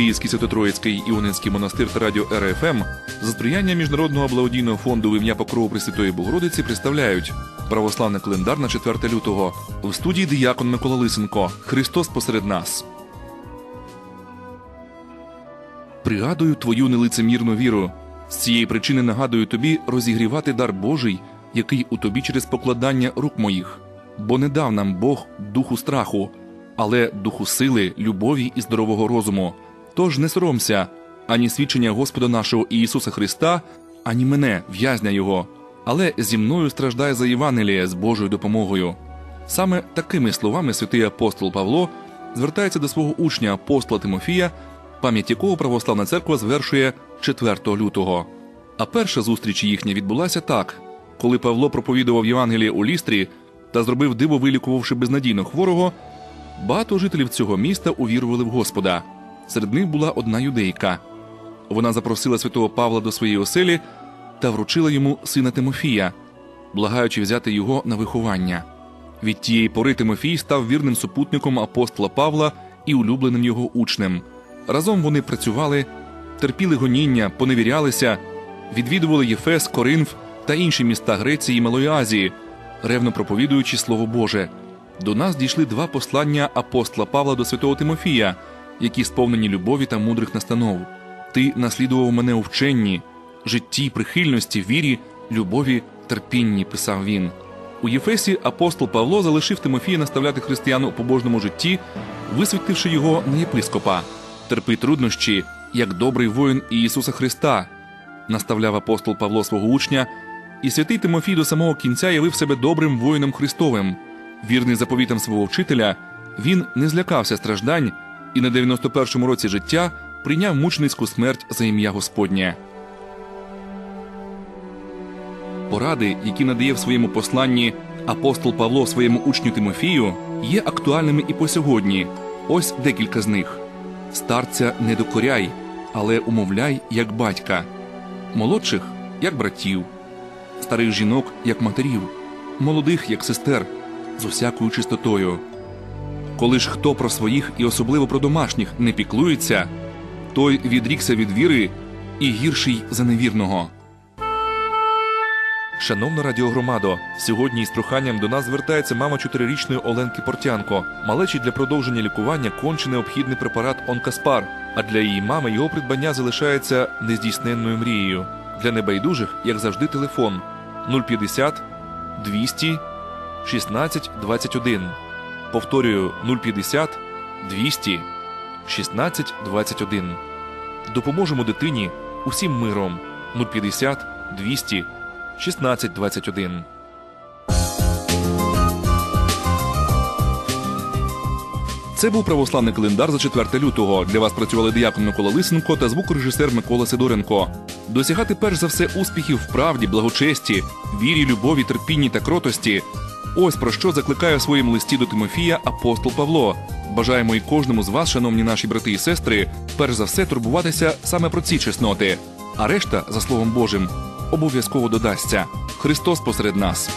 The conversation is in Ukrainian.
Київський Свято-Троїцький Іонинський монастир та радіо РФМ за сприяння Міжнародного благодійного фонду в ім'я Покрову Пресвятої Богородиці представляють православний календар на 4 лютого в студії Діякон Микола Лисенко. Христос посеред нас. Пригадую твою нелицемірну віру. З цієї причини нагадую тобі розігрівати дар Божий, який у тобі через покладання рук моїх. Бо не дав нам Бог духу страху, але духу сили, любові і здорового розуму. Тож не соромся ані свідчення Господа нашого Ісуса Христа, ані мене, в'язня Його, але зі мною страждає за Євангеліє з Божою допомогою. Саме такими словами святий апостол Павло звертається до свого учня апостола Тимофія, пам'ять якого православна церква звершує 4 лютого. А перша зустріч їхня відбулася так, коли Павло проповідував Євангеліє у лістрі та зробив диво, вилікувавши безнадійно хворого. Багато жителів цього міста увірували в Господа. Серед них була одна юдейка. Вона запросила святого Павла до своєї оселі та вручила йому сина Тимофія, благаючи взяти його на виховання. Від тієї пори Тимофій став вірним супутником апостола Павла і улюбленим його учнем. Разом вони працювали, терпіли гоніння, поневірялися, відвідували Єфес, Коринф та інші міста Греції і Малої Азії, ревно проповідуючи Слово Боже. До нас дійшли два послання апостола Павла до святого Тимофія, які сповнені любові та мудрих настанов. Ти наслідував мене у вченні, житті, прихильності, вірі, любові, терпінні, писав він. У Єфесі апостол Павло залишив Тимофія наставляти християн у побожному житті, висвітивши його на єпископа. Терпи труднощі, як добрий воїн Ісуса Христа, наставляв апостол Павло свого учня, і святий Тимофій до самого кінця явив себе добрим воїном Христовим. Вірний заповітам свого вчителя, він не злякався страждань і на 91-му році життя прийняв мученицьку смерть за ім'я Господнє. Поради, які надає в своєму посланні апостол Павло своєму учню Тимофію, є актуальними і по сьогодні. Ось декілька з них: старця не докоряй, але умовляй як батька, молодших як братів, старих жінок як матерів, молодих як сестер з усякою чистотою. Коли ж хто про своїх і особливо про домашніх не піклується, той відрікся від віри і гірший за невірного. Шановна радіогромадо, сьогодні із проханням до нас звертається мама чотирирічної Оленки Портянко. Малечі для продовження лікування конче необхідний препарат Онкаспар, а для її мами його придбання залишається нездійсненною мрією. Для небайдужих, як завжди, телефон 050 200 16 21. Повторюю 050 200 16 21. Допоможемо дитині усім миром 050 200 16 21. Це був православний календар за 4 лютого. Для вас працювали диякон Микола Лисенко та звукорежисер Микола Сидоренко. Досягати перш за все успіхів в правді, благочесті, вірі, любові, терпінні та кротості. Ось про що закликає в своєму листі до Тимофія апостол Павло. Бажаємо і кожному з вас, шановні наші брати і сестри, перш за все турбуватися саме про ці чесноти, а решта, за словом Божим, обов'язково додасться. Христос посеред нас.